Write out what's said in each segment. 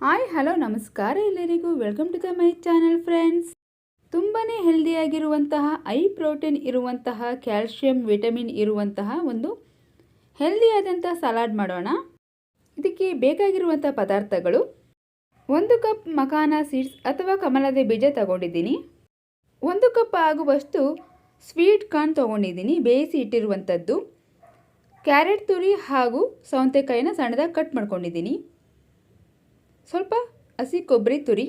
Hi, hello, ನಮಸ್ಕಾರ ಎಲ್ಲರಿಗೂ. Welcome to the my channel friends ತುಂಬಾ ಹೆಲ್ದಿಯಾಗಿರುವಂತಹ ಐ ಪ್ರೋಟೀನ್ ಇರುವಂತಹ ಕ್ಯಾಲ್ಶಿಯಂ ವಿಟಮಿನ್ ಇರುವಂತಹ ಒಂದು ಹೆಲ್ದಿಯಾದಂಥ ಸಲಾಡ್ ಮಾಡೋಣ. ಇದಕ್ಕೆ ಬೇಕಾಗಿರುವಂಥ ಪದಾರ್ಥಗಳು ಒಂದು ಕಪ್ ಮಕಾನ ಸೀಡ್ಸ್ ಅಥವಾ ಕಮಲದ ಬೀಜ ತಗೊಂಡಿದ್ದೀನಿ. ಒಂದು ಕಪ್ ಆಗುವಷ್ಟು ಸ್ವೀಟ್ ಕಾರ್ನ್ ತೊಗೊಂಡಿದ್ದೀನಿ, ಬೇಯಿಸಿ ಇಟ್ಟಿರುವಂಥದ್ದು ಕ್ಯಾರೆಟ್ ತುರಿ ಹಾಗೂ ಸೌಂತೆಕಾಯಿನ ಸಣ್ಣದಾಗಿ ಕಟ್ ಮಾಡ್ಕೊಂಡಿದ್ದೀನಿ. ಸ್ವಲ್ಪ ಹಸಿ ಕೊಬ್ಬರಿ ತುರಿ,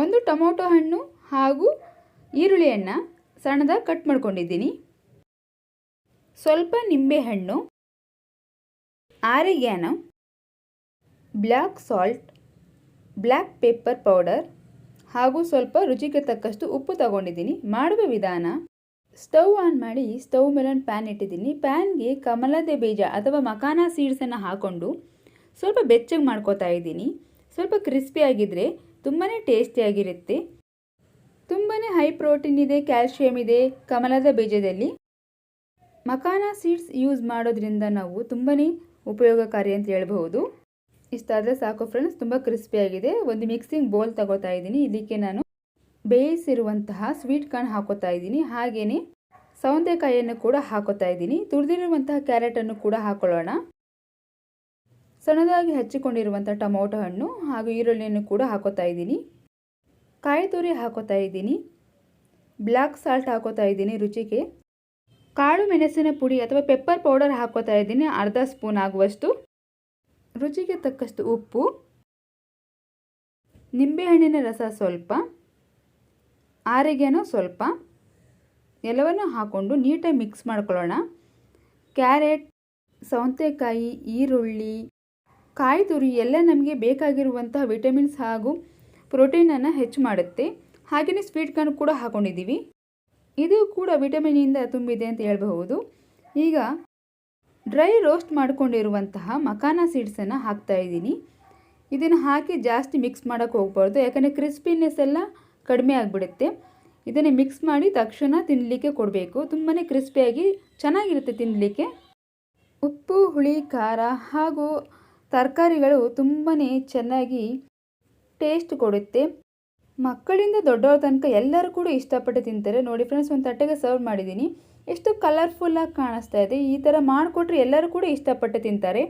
ಒಂದು ಟೊಮೊಟೊ ಹಣ್ಣು ಹಾಗೂ ಈರುಳ್ಳಿಯನ್ನು ಸಣ್ಣದಾಗಿ ಕಟ್ ಮಾಡ್ಕೊಂಡಿದ್ದೀನಿ. ಸ್ವಲ್ಪ ನಿಂಬೆಹಣ್ಣು oregano black salt, black pepper powder ಹಾಗೂ ಸ್ವಲ್ಪ ರುಚಿಗೆ ತಕ್ಕಷ್ಟು ಉಪ್ಪು ತಗೊಂಡಿದ್ದೀನಿ. ಮಾಡುವ ವಿಧಾನ, ಸ್ಟವ್ ಆನ್ ಮಾಡಿ ಸ್ಟವ್ ಮೇಲೆ ಪ್ಯಾನ್ ಇಟ್ಟಿದ್ದೀನಿ. ಪ್ಯಾನ್ಗೆ ಕಮಲದ ಬೀಜ ಅಥವಾ ಮಕಾನ ಸೀಡ್ಸನ್ನು ಹಾಕ್ಕೊಂಡು ಸ್ವಲ್ಪ ಬೆಚ್ಚಗೆ ಮಾಡ್ಕೋತಾ ಇದ್ದೀನಿ. ಸ್ವಲ್ಪ ಕ್ರಿಸ್ಪಿಯಾಗಿದ್ದರೆ ತುಂಬಾ ಟೇಸ್ಟಿಯಾಗಿರುತ್ತೆ ತುಂಬಾ ಹೈ ಪ್ರೋಟೀನ್ ಇದೆ ಕ್ಯಾಲ್ಶಿಯಂ ಇದೆ, ಕಮಲದ ಬೀಜದಲ್ಲಿ. ಮಕಾನ ಸೀಡ್ಸ್ ಯೂಸ್ ಮಾಡೋದ್ರಿಂದ ನಾವು ತುಂಬಾ ಉಪಯೋಗಕಾರಿ ಅಂತ ಹೇಳ್ಬಹುದು. ಇಷ್ಟಾದರೆ ಸಾಕು ಫ್ರೆಂಡ್ಸ್ ತುಂಬ ಕ್ರಿಸ್ಪಿಯಾಗಿದೆ ಒಂದು ಮಿಕ್ಸಿಂಗ್ ಬೌಲ್ ತಗೋತಾ ಇದ್ದೀನಿ. ಇದಕ್ಕೆ ನಾನು ಬೇಯಿಸಿರುವಂತಹ ಸ್ವೀಟ್ ಕಾರ್ನ್ ಹಾಕೋತಾ ಇದ್ದೀನಿ. ಹಾಗೆಯೇ ಸೌಂದೆಕಾಯಿಯನ್ನು ಕೂಡ ಹಾಕೋತಾ ಇದ್ದೀನಿ. ತುರಿದಿರುವಂತಹ ಕ್ಯಾರೆಟನ್ನು ಕೂಡ ಹಾಕೊಳ್ಳೋಣ. ಸಣ್ಣದಾಗಿ ಹಚ್ಚಿಕೊಂಡಿರುವಂಥ ಟೊಮೊಟೊ ಹಣ್ಣು ಹಾಗೂ ಈರುಳ್ಳಿಯನ್ನು ಕೂಡ ಹಾಕೋತಾ ಇದ್ದೀನಿ. ಕಾಯಿ ತುರಿ ಹಾಕೋತಾ ಇದ್ದೀನಿ. ಬ್ಲ್ಯಾಕ್ ಸಾಲ್ಟ್ ಹಾಕೋತಾ ಇದ್ದೀನಿ ರುಚಿಗೆ. ಕಾಳು, ಮೆಣಸಿನ ಪುಡಿ ಅಥವಾ ಪೆಪ್ಪರ್ ಪೌಡರ್ ಹಾಕೋತಾ ಇದ್ದೀನಿ ಅರ್ಧ ಸ್ಪೂನ್ ಆಗುವಷ್ಟು. ರುಚಿಗೆ ತಕ್ಕಷ್ಟು ಉಪ್ಪು. ನಿಂಬೆಹಣ್ಣಿನ ರಸ ಸ್ವಲ್ಪ. ಆರಿಗೆನೋ ಸ್ವಲ್ಪ. ಎಲ್ಲವನ್ನು ಹಾಕ್ಕೊಂಡು ನೀಟಾಗಿ ಮಿಕ್ಸ್ ಮಾಡ್ಕೊಳ್ಳೋಣ. ಕ್ಯಾರೆಟ್, ಸೌತೆಕಾಯಿ, ಈರುಳ್ಳಿ ಕಾಯಿ ತುರಿ ಎಲ್ಲ ನಮಗೆ ಬೇಕಾಗಿರುವಂತಹ ವಿಟಮಿನ್ಸ್ ಹಾಗೂ ಪ್ರೋಟೀನನ್ನು ಹೆಚ್ಚು ಮಾಡುತ್ತೆ. ಹಾಗೆಯೇ ಸ್ವೀಟ್ ಕಾರ್ನ್ ಕೂಡ ಹಾಕೊಂಡಿದ್ದೀವಿ ಇದು ಕೂಡ ವಿಟಮಿನಿಂದ ತುಂಬಿದೆ ಅಂತ ಹೇಳಬಹುದು. ಈಗ ಡ್ರೈ ರೋಸ್ಟ್ ಮಾಡಿಕೊಂಡಿರುವಂತಹ ಮಕಾನ ಸೀಡ್ಸನ್ನು ಹಾಕ್ತಾ ಇದ್ದೀನಿ. ಇದನ್ನು ಹಾಕಿ ಜಾಸ್ತಿ ಮಿಕ್ಸ್ ಮಾಡೋಕ್ಕೆ ಹೋಗ್ಬಾರ್ದು, ಯಾಕಂದರೆ ಕ್ರಿಸ್ಪಿನೆಸ್ ಎಲ್ಲ ಕಡಿಮೆ ಆಗಿಬಿಡುತ್ತೆ. ಇದನ್ನು ಮಿಕ್ಸ್ ಮಾಡಿ ತಕ್ಷಣ ತಿನ್ನಲಿಕ್ಕೆ ಕೊಡಬೇಕು. ತುಂಬಾ ಕ್ರಿಸ್ಪಿಯಾಗಿ ಚೆನ್ನಾಗಿರುತ್ತೆ ತಿನ್ನಲಿಕ್ಕೆ ಉಪ್ಪು, ಹುಳಿ, ಖಾರ ಹಾಗೂ ತರಕಾರಿಗಳು ತುಂಬಾ ಚೆನ್ನಾಗಿ ಟೇಸ್ಟ್ ಕೊಡುತ್ತೆ. ಮಕ್ಕಳಿಂದ ದೊಡ್ಡವ್ರ ತನಕ ಎಲ್ಲರೂ ಕೂಡ ಇಷ್ಟಪಟ್ಟು ತಿಂತಾರೆ. ನೋಡಿ ಫ್ರೆಂಡ್ಸ್ ಒಂದು ತಟ್ಟೆಗೆ ಸರ್ವ್ ಮಾಡಿದ್ದೀನಿ. ಎಷ್ಟು ಕಲರ್ಫುಲ್ಲಾಗಿ ಕಾಣಿಸ್ತಾ ಇದೆ. ಈ ಥರ ಮಾಡಿಕೊಟ್ರೆ ಎಲ್ಲರೂ ಕೂಡ ಇಷ್ಟಪಟ್ಟು ತಿಂತಾರೆ.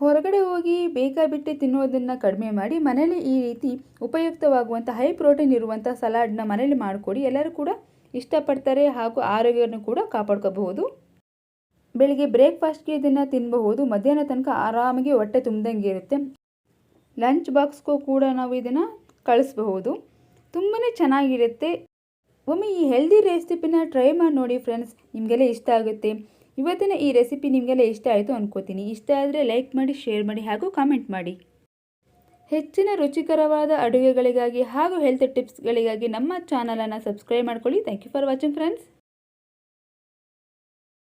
ಹೊರಗಡೆ ಹೋಗಿ ಬೇಕಾಬಿಟ್ಟು ತಿನ್ನೋದನ್ನು ಕಡಿಮೆ ಮಾಡಿ, ಮನೇಲಿ ಈ ರೀತಿ ಉಪಯುಕ್ತವಾಗುವಂಥ ಹೈ ಪ್ರೋಟೀನ್ ಇರುವಂಥ ಸಲಾಡ್ನ ಮನೇಲಿ ಮಾಡಿಕೊಡಿ. ಎಲ್ಲರೂ ಕೂಡ ಇಷ್ಟಪಡ್ತಾರೆ ಹಾಗೂ ಆರೋಗ್ಯವನ್ನು ಕೂಡ ಕಾಪಾಡ್ಕೋಬಹುದು. ಬೆಳಿಗ್ಗೆ ಬ್ರೇಕ್ಫಾಸ್ಟ್ಗೆ ಇದನ್ನು ತಿನ್ನಬಹುದು ಮಧ್ಯಾಹ್ನ ತನಕ ಆರಾಮಾಗಿ ಹೊಟ್ಟೆ ತುಂಬ್ದಂಗೆ ಇರುತ್ತೆ. ಲಂಚ್ ಬಾಕ್ಸ್ಗೂ ಕೂಡ ನಾವು ಇದನ್ನು ಕಳಿಸ್ಬಹುದು. ತುಂಬಾ ಚೆನ್ನಾಗಿರುತ್ತೆ. ಒಮ್ಮೆ ಈ ಹೆಲ್ದಿ ರೆಸಿಪಿನ ಟ್ರೈ ಮಾಡಿ ನೋಡಿ ಫ್ರೆಂಡ್ಸ್ ನಿಮಗೆಲ್ಲ ಇಷ್ಟ ಆಗುತ್ತೆ. ಇವತ್ತಿನ ಈ ರೆಸಿಪಿ ನಿಮಗೆಲ್ಲ ಇಷ್ಟ ಆಯಿತು ಅಂದ್ಕೋತೀನಿ ಇಷ್ಟ ಆದರೆ ಲೈಕ್ ಮಾಡಿ ಶೇರ್ ಮಾಡಿ ಹಾಗೂ ಕಾಮೆಂಟ್ ಮಾಡಿ. ಹೆಚ್ಚಿನ ರುಚಿಕರವಾದ ಅಡುಗೆಗಳಿಗಾಗಿ ಹಾಗೂ ಹೆಲ್ತ್ ಟಿಪ್ಸ್ಗಳಿಗಾಗಿ ನಮ್ಮ ಚಾನಲನ್ನು ಸಬ್ಸ್ಕ್ರೈಬ್ ಮಾಡ್ಕೊಳ್ಳಿ. Thank you for watching friends